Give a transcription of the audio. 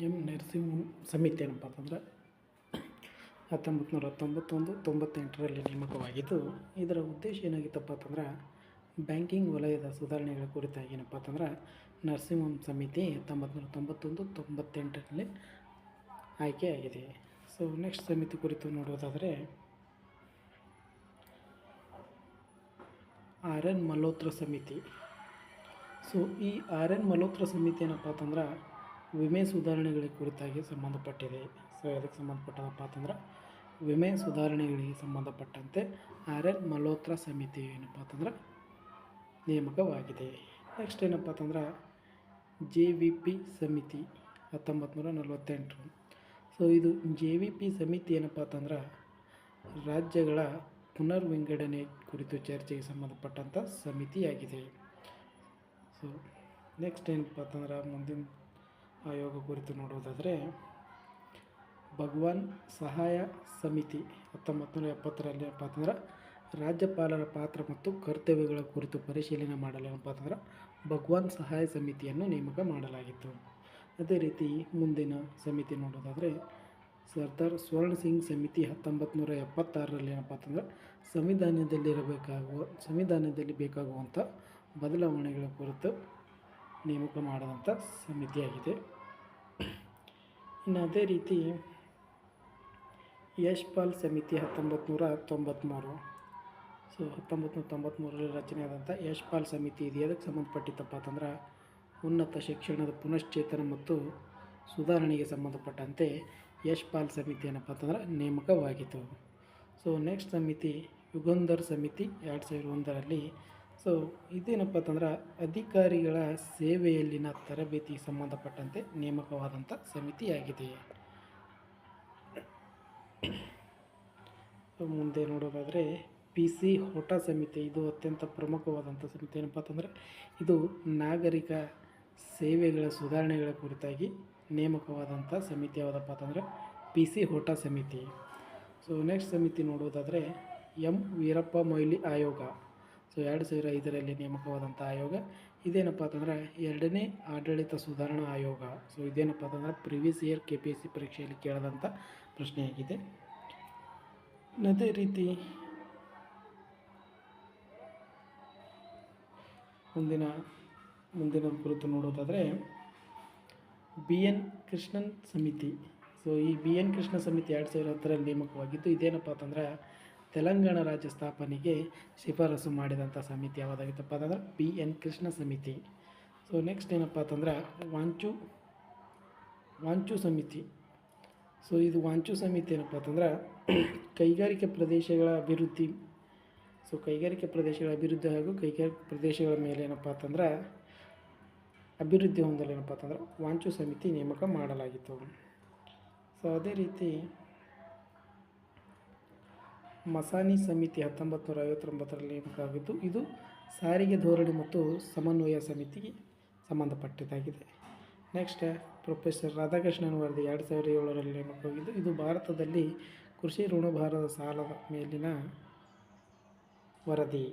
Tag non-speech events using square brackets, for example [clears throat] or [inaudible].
M nursing ಸಮಿತಿ ಏನಪ್ಪ ಅಂತಂದ್ರೆ ಹತ್ತೊಂಬತ್ತು ನೂರ ತೊಂಬತ್ತೊಂದು ತೊಂಬತ್ತೆಂಟರಲ್ಲಿ ನೇಮಕವಾಗಿದ್ದು ಇದರ ಉದ್ದೇಶ ಏನಾಗಿತ್ತಪ್ಪ ಅಂತಂದ್ರೆ ಬ್ಯಾಂಕಿಂಗ್ ವಲಯದ ಸುಧಾರಣೆಗಳ ಕುರಿತಾಗಿ ಏನಪ್ಪ ಅಂತಂದ್ರೆ ನರಸಿಂಹಂ ಸಮಿತಿ ಹತ್ತೊಂಬತ್ತು ನೂರ ತೊಂಬತ್ತೊಂದು ತೊಂಬತ್ತೆಂಟರಲ್ಲಿ ಆಯ್ಕೆಯಾಗಿದೆ ಸೊ ನೆಕ್ಸ್ಟ್ ಸಮಿತಿ ಕುರಿತು ನೋಡೋದಾದರೆ ಆರ್ ಎನ್ ಮಲ್ಹೋತ್ರ ಸಮಿತಿ. ಸೊ ಈ ಆರ್ ಎನ್ ಮಲ್ಹೋತ್ರ ಸಮಿತಿ ಏನಪ್ಪ ಅಂತಂದ್ರೆ ವಿಮೆ ಸುಧಾರಣೆಗಳ ಕುರಿತಾಗಿ ಸಂಬಂಧಪಟ್ಟಿದೆ. ಸೊ ಅದಕ್ಕೆ ಸಂಬಂಧಪಟ್ಟದಪ್ಪ ಅಂತಂದ್ರೆ, ವಿಮೆ ಸುಧಾರಣೆಗಳಿಗೆ ಸಂಬಂಧಪಟ್ಟಂತೆ ಆರ್ ಎಲ್ ಮಲ್ಹೋತ್ರ ಸಮಿತಿ ಏನಪ್ಪ ಅಂತಂದ್ರೆ ನೇಮಕವಾಗಿದೆ. ನೆಕ್ಸ್ಟ್ ಏನಪ್ಪ ಅಂತಂದ್ರೆ, ಜೆ ವಿ ಪಿ ಸಮಿತಿ ಹತ್ತೊಂಬತ್ತು ನೂರ ನಲವತ್ತೆಂಟು. ಸೊ, ಇದು ಜೆ ವಿ ಪಿ ಸಮಿತಿ ಏನಪ್ಪ ಅಂತಂದ್ರೆ, ರಾಜ್ಯಗಳ ಪುನರ್ವಿಂಗಡಣೆ ಕುರಿತು ಚರ್ಚೆಗೆ ಸಂಬಂಧಪಟ್ಟಂಥ ಸಮಿತಿಯಾಗಿದೆ. ಸೊ, ನೆಕ್ಸ್ಟ್ ಏನಪ್ಪ ಅಂತಂದ್ರೆ, ಮುಂದಿನ ಆಯೋಗ ಕುರಿತು ನೋಡೋದಾದರೆ ಭಗವಾನ್ ಸಹಾಯ ಸಮಿತಿ ಹತ್ತೊಂಬತ್ತು ನೂರ ಎಪ್ಪತ್ತರಲ್ಲಿ ಏನಪ್ಪ ಅಂತಂದ್ರೆ ರಾಜ್ಯಪಾಲರ ಪಾತ್ರ ಮತ್ತು ಕರ್ತವ್ಯಗಳ ಕುರಿತು ಪರಿಶೀಲನೆ ಮಾಡಲು ಏನಪ್ಪ ಅಂತಂದ್ರೆ ಭಗವಾನ್ ಸಹಾಯ ಸಮಿತಿಯನ್ನು ನೇಮಕ ಮಾಡಲಾಗಿತ್ತು. ಅದೇ ರೀತಿ ಮುಂದಿನ ಸಮಿತಿ ನೋಡೋದಾದರೆ ಸರ್ದಾರ್ ಸ್ವರ್ಣ ಸಿಂಗ್ ಸಮಿತಿ ಹತ್ತೊಂಬತ್ತು ನೂರ ಎಪ್ಪತ್ತಾರರಲ್ಲಿ ಏನಪ್ಪ ಅಂತಂದ್ರೆ ಸಂವಿಧಾನದಲ್ಲಿರಬೇಕಾಗುವ, ಸಂವಿಧಾನದಲ್ಲಿ ಬೇಕಾಗುವಂಥ ಬದಲಾವಣೆಗಳ ಕುರಿತು ನೇಮಕ ಮಾಡಿದಂಥ ಸಮಿತಿಯಾಗಿದೆ ಇನ್ನು ಅದೇ ರೀತಿ ಯಶ್ಪಾಲ್ ಸಮಿತಿ ಹತ್ತೊಂಬತ್ತು ನೂರ ತೊಂಬತ್ತ್ಮೂರು ಸೊ ಹತ್ತೊಂಬತ್ತು ನೂರ ತೊಂಬತ್ತ್ಮೂರರಲ್ಲಿ ರಚನೆಯಾದಂಥ ಯಶ್ಪಾಲ್ ಸಮಿತಿ ಇದೆ ಅದಕ್ಕೆ ಸಂಬಂಧಪಟ್ಟಿತ್ತಪ್ಪ ಅಂತಂದ್ರೆ ಉನ್ನತ ಶಿಕ್ಷಣದ ಪುನಶ್ಚೇತನ ಮತ್ತು ಸುಧಾರಣೆಗೆ ಸಂಬಂಧಪಟ್ಟಂತೆ ಯಶ್ಪಾಲ್ ಸಮಿತಿ ಏನಪ್ಪ ಅಂತಂದ್ರೆ ನೇಮಕವಾಗಿತ್ತು. ಸೊ ನೆಕ್ಸ್ಟ್ ಸಮಿತಿ ಯುಗಂಧರ್ ಸಮಿತಿ ಎರಡು ಸಾವಿರದ ಒಂದರಲ್ಲಿ ಸೊ ಇದೇನಪ್ಪ ಅಂತಂದ್ರೆ ಅಧಿಕಾರಿಗಳ ಸೇವೆಯಲ್ಲಿನ ತರಬೇತಿಗೆ ಸಂಬಂಧಪಟ್ಟಂತೆ ನೇಮಕವಾದಂಥ ಸಮಿತಿಯಾಗಿದೆ. ಮುಂದೆ ನೋಡೋದಾದರೆ ಪಿ ಸಿ ಹೋಟಾ ಸಮಿತಿ ಇದು ಅತ್ಯಂತ ಪ್ರಮುಖವಾದಂಥ ಸಮಿತಿ ಏನಪ್ಪ ಅಂತಂದರೆ ಇದು ನಾಗರಿಕ ಸೇವೆಗಳ ಸುಧಾರಣೆಗಳ ಕುರಿತಾಗಿ ನೇಮಕವಾದಂಥ ಸಮಿತಿ ಯಾವುದಪ್ಪ ಅಂತಂದರೆ ಪಿ ಸಿ ಹೋಟಾ ಸಮಿತಿ ಸೊ ನೆಕ್ಸ್ಟ್ ಸಮಿತಿ ನೋಡೋದಾದರೆ ಎಂ ವೀರಪ್ಪ ಮೊಯ್ಲಿ ಆಯೋಗ. ಸೊ ಎರಡು ಸಾವಿರ ಐದರಲ್ಲಿ ನೇಮಕವಾದಂಥ ಆಯೋಗ. ಇದೇನಪ್ಪ ಅಂತಂದ್ರೆ ಎರಡನೇ ಆಡಳಿತ ಸುಧಾರಣಾ ಆಯೋಗ. ಸೊ ಇದೇನಪ್ಪ ಅಂತಂದರೆ previous year K P S C ಪರೀಕ್ಷೆಯಲ್ಲಿ ಕೇಳಿದಂಥ ಪ್ರಶ್ನೆಯಾಗಿದೆ. ಅದೇ ರೀತಿ ಮುಂದಿನ ಮುಂದಿನ ಕುರಿತು ನೋಡೋದಾದರೆ ಬಿ ಎನ್ ಕೃಷ್ಣನ್ ಸಮಿತಿ. ಸೊ ಈ ಬಿ ಎನ್ ಕೃಷ್ಣ ಸಮಿತಿ ಎರಡು ಸಾವಿರ ಹತ್ತರಲ್ಲಿ ನೇಮಕವಾಗಿದ್ದು ಇದೇನಪ್ಪ ಅಂತಂದ್ರೆ ತೆಲಂಗಾಣ ರಾಜ್ಯ ಸ್ಥಾಪನೆಗೆ ಶಿಫಾರಸು ಮಾಡಿದಂಥ ಸಮಿತಿ ಯಾವುದಾಗಿತ್ತಪ್ಪ ಅಂತಂದ್ರೆ ಪಿ ಎನ್ ಕೃಷ್ಣ ಸಮಿತಿ. ಸೊ ನೆಕ್ಸ್ಟ್ ಏನಪ್ಪ ಅಂತಂದ್ರೆ ವಾಂಚು ವಾಂಚು ಸಮಿತಿ. ಸೊ ಇದು ವಾಂಚು ಸಮಿತಿ ಏನಪ್ಪ ಅಂತಂದ್ರೆ [clears throat] ಕೈಗಾರಿಕೆ ಪ್ರದೇಶಗಳ ಅಭಿವೃದ್ಧಿ. ಸೊ ಕೈಗಾರಿಕೆ ಪ್ರದೇಶಗಳ ಅಭಿವೃದ್ಧಿ ಹಾಗೂ ಕೈಗಾರಿಕೆ ಪ್ರದೇಶಗಳ ಮೇಲೆ ಏನಪ್ಪ ಅಂತಂದ್ರೆ ಅಭಿವೃದ್ಧಿ ಹೊಂದಲು ಏನಪ್ಪ ಅಂತಂದ್ರೆ ವಾಂಚು ಸಮಿತಿ ನೇಮಕ ಮಾಡಲಾಗಿತ್ತು. ಸೊ ಅದೇ ರೀತಿ ಮಸಾನಿ ಸಮಿತಿ ಹತ್ತೊಂಬತ್ತು ನೂರ ಐವತ್ತೊಂಬತ್ತರಲ್ಲಿ ನೇಮಕವಾಗಿದ್ದು, ಇದು ಸಾರಿಗೆ ಧೋರಣೆ ಮತ್ತು ಸಮನ್ವಯ ಸಮಿತಿಗೆ ಸಂಬಂಧಪಟ್ಟಿದ್ದಾಗಿದೆ. ನೆಕ್ಸ್ಟ್, ಪ್ರೊಫೆಸರ್ ರಾಧಾಕೃಷ್ಣನ್ ವರದಿ ಎರಡು ಸಾವಿರದ ಏಳರಲ್ಲಿ ನೇಮಕವಾಗಿದ್ದು, ಇದು ಭಾರತದಲ್ಲಿ ಕೃಷಿ ಋಣಭಾರದ ಸಾಲದ ಮೇಲಿನ ವರದಿ.